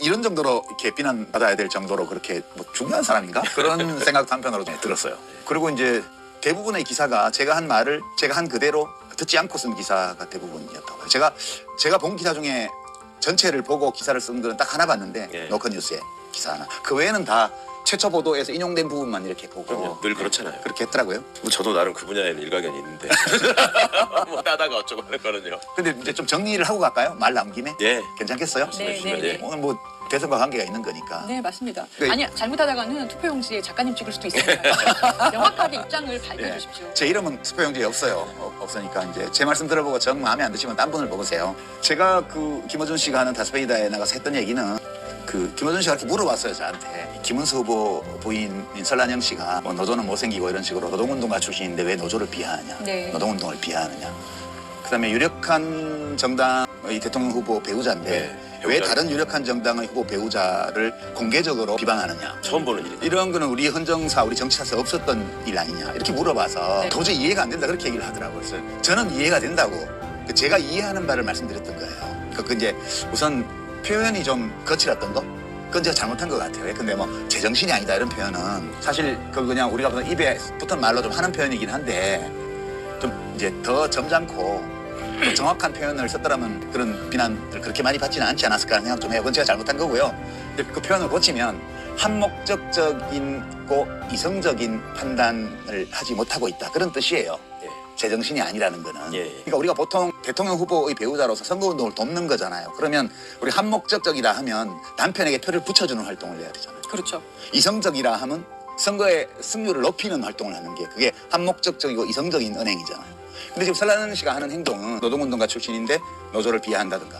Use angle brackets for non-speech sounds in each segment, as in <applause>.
이런 정도로 이렇게 비난받아야 될 정도로 그렇게 뭐 중요한 사람인가 그런 <laughs> 생각도 한편으로 좀 들었어요. 그리고 이제 대부분의 기사가 제가 한 말을 제가 한 그대로 듣지 않고 쓴 기사가 대부분이었다고요. 제가 제가 본 기사 중에 전체를 보고 기사를 쓴 거는 딱 하나 봤는데 예. 노컷뉴스에 기사 하나. 그 외에는 다 최초 보도에서 인용된 부분만 이렇게 보고 그럼요. 늘 그렇잖아요. 그렇게 했더라고요. 뭐 저도 나름 그 분야에는 일가견이 있는데 <laughs> 뭐 따다가 어쩌고 하는 거는요. 근데 이제 좀 정리를 하고 갈까요? 말 나온 김에 예. 괜찮겠어요? 네, 네, 예. 네. 오늘 뭐 대선과 관계가 있는 거니까. 네 맞습니다. 네. 아니 잘못하다가는 투표용지에 작가님 찍을 수도 있으니까 <laughs> 명확하게 입장을 예. 밝혀 주십시오. 제 이름은 투표용지에 없어요. 어, 없으니까 이제 제 말씀 들어보고 정 마음에 안 드시면 딴 분을 보세요. 제가 그 김어준 씨가 하는 다스페이다에 나가서 했던 얘기는 그 김어준 씨가 이렇게 물어봤어요 저한테 김은수 후보 부인인 설란영 씨가 뭐 노조는 못생기고 이런 식으로 노동운동가 출신인데 왜 노조를 비하하냐 네. 노동운동을 비하하느냐 그다음에 유력한 정당의 대통령 후보 배우자인데 네, 왜. 다른 유력한 정당의 후보 배우자를 공개적으로 비방하느냐 처음 보는 일이죠. 이런 거는 우리 헌정사, 우리 정치사에서 없었던 일 아니냐 이렇게 물어봐서 네. 도저히 이해가 안 된다 그렇게 얘기를 하더라고요. 그래서 저는 이해가 된다고 그 제가 이해하는 바를 말씀드렸던 거예요. 그, 그 이제 우선 표현이 좀 거칠었던 거. 그건 제가 잘못한 것 같아요. 근데 뭐 제정신이 아니다 이런 표현은 사실 그 그냥 우리가 무슨 입에 붙은 말로 좀 하는 표현이긴 한데 좀 이제 더 점잖고 또 정확한 표현을 썼더라면 그런 비난을 그렇게 많이 받지는 않지 않았을까 하는 생각 좀 해요. 그건 제가 잘못한 거고요. 근데 그 표현을 고치면 한목적적인 고 이성적인 판단을 하지 못하고 있다. 그런 뜻이에요. 예. 제정신이 아니라는 거는. 예, 예. 그러니까 우리가 보통 대통령 후보의 배우자로서 선거운동을 돕는 거잖아요. 그러면 우리 한목적적이라 하면 남편에게 표를 붙여주는 활동을 해야 되잖아요. 그렇죠. 이성적이라 하면 선거의 승률을 높이는 활동을 하는 게 그게 한목적적이고 이성적인 은행이잖아요. 근데 지금 설라는 씨가 하는 행동은 노동운동가 출신인데 노조를 비하한다든가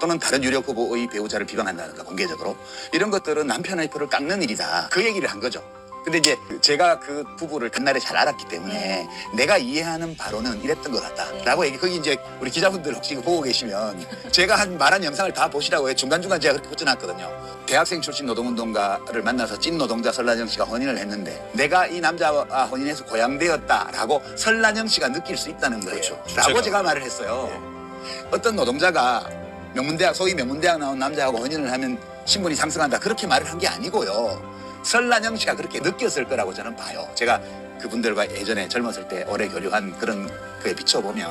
또는 다른 유력 후보의 배우자를 비방한다든가 공개적으로 이런 것들은 남편의 표를 깎는 일이다. 그 얘기를 한 거죠. 근데 이제 제가 그 부부를 그날에 잘 알았기 때문에 내가 이해하는 바로는 이랬던 것 같다라고 얘기. 거기 이제 우리 기자분들 혹시 보고 계시면 제가 한 말한 영상을 다 보시라고 해 중간 중간 제가 그렇게 붙여놨거든요. 대학생 출신 노동운동가를 만나서 찐 노동자 설란영 씨가 혼인을 했는데 내가 이 남자와 혼인해서 고향되었다라고 설란영 씨가 느낄 수 있다는 거예요. 그렇죠. 라고. 제가 말을 했어요. 어떤 노동자가 명문대학 소위 명문대학 나온 남자하고 혼인을 하면 신분이 상승한다 그렇게 말을 한 게 아니고요. 설란영 씨가 그렇게 느꼈을 거라고 저는 봐요. 제가 그분들과 예전에 젊었을 때 오래 교류한 그런 그에 비춰보면